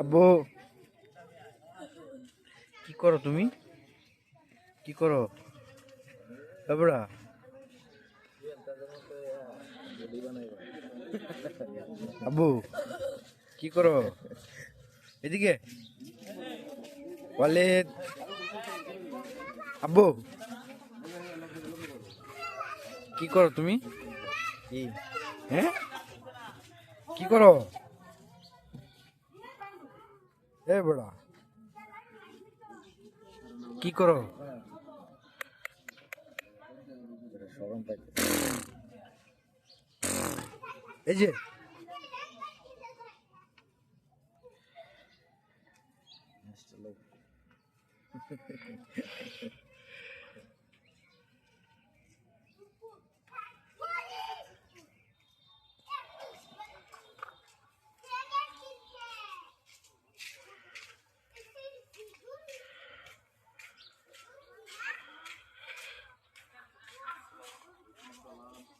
আব্বু কি করো তুমি? কি করো? এবড়া আব্বু কি করো? এদিকে। ওয়ালেদ আব্বু কি করো তুমি? হ্যাঁ? কি করো? এ বড়া কি করো? এই যে